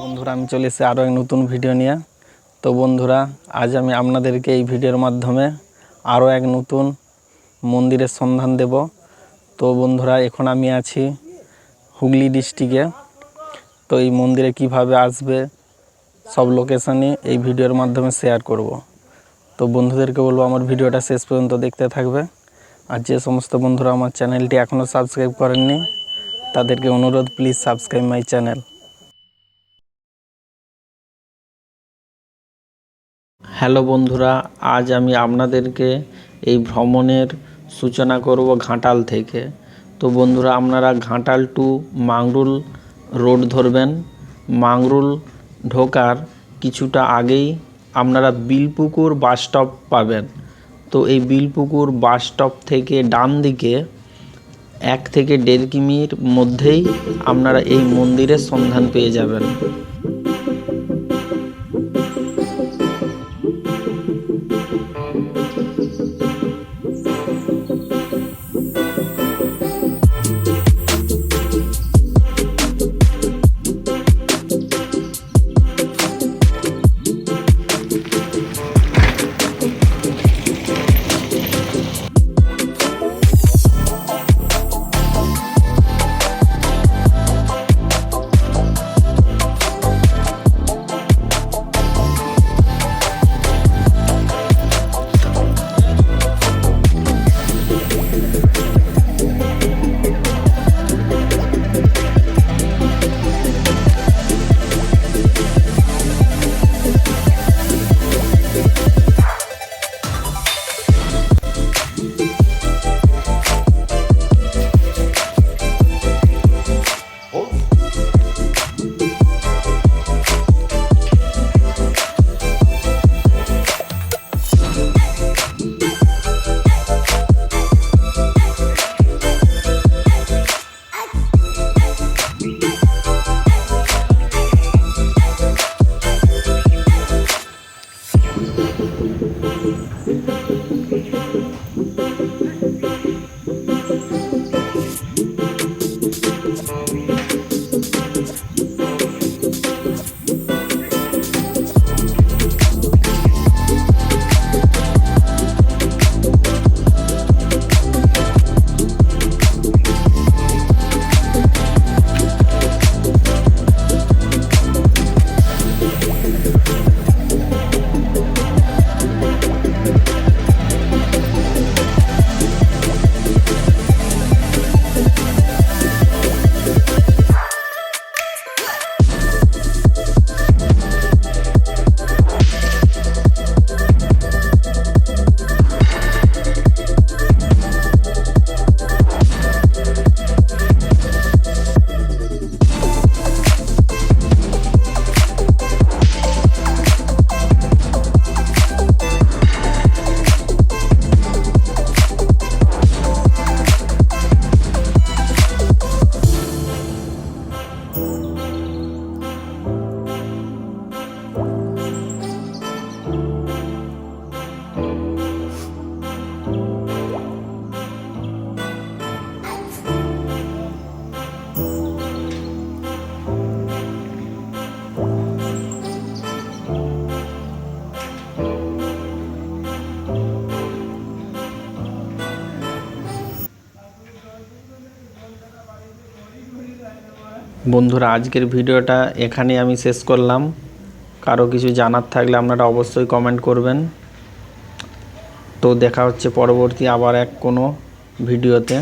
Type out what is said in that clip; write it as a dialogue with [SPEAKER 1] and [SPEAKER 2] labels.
[SPEAKER 1] বন্ধুরা, আমি চলে এসেছি আরও এক নতুন ভিডিও নিয়ে। তো বন্ধুরা, আজ আমি আপনাদেরকে এই ভিডিওর মাধ্যমে আরও এক নতুন মন্দিরের সন্ধান দেব। তো বন্ধুরা, এখন আমি আছি হুগলি ডিস্ট্রিক্টে। তো এই মন্দিরে কীভাবে আসবে, সব লোকেশানই এই ভিডিওর মাধ্যমে শেয়ার করব। তো বন্ধুদেরকে বলব, আমার ভিডিওটা শেষ পর্যন্ত দেখতে থাকবে। আর যে সমস্ত বন্ধুরা আমার চ্যানেলটি এখনও সাবস্ক্রাইব করেননি, তাদেরকে অনুরোধ, please subscribe my channel. Hello বন্ধুরা, আজ আমি আপনাদেরকে এই ভ্রমণের সূচনা করব ঘাটাল থেকে। তো বন্ধুরা, আপনারা ঘাটাল টু মাংরুল রোড ধরবেন। মাংরুল ঢোকার কিছুটা আগেই আপনারা বিলপুকুর বাস স্টপ পাবেন। তো এই বিলপুকুর বাস স্টপ থেকে ডান দিকে এক থেকে দেড় কিমির মধ্যেই আপনারা এই মন্দিরের সন্ধান পেয়ে যাবেন। বন্ধুরা, আজকের ভিডিওটা এখানে আমি শেষ করলাম। কারও কিছু জানার থাকলে আপনারা অবশ্যই কমেন্ট করবেন। তো দেখা হচ্ছে পরবর্তী আবার এক কোনো ভিডিওতে।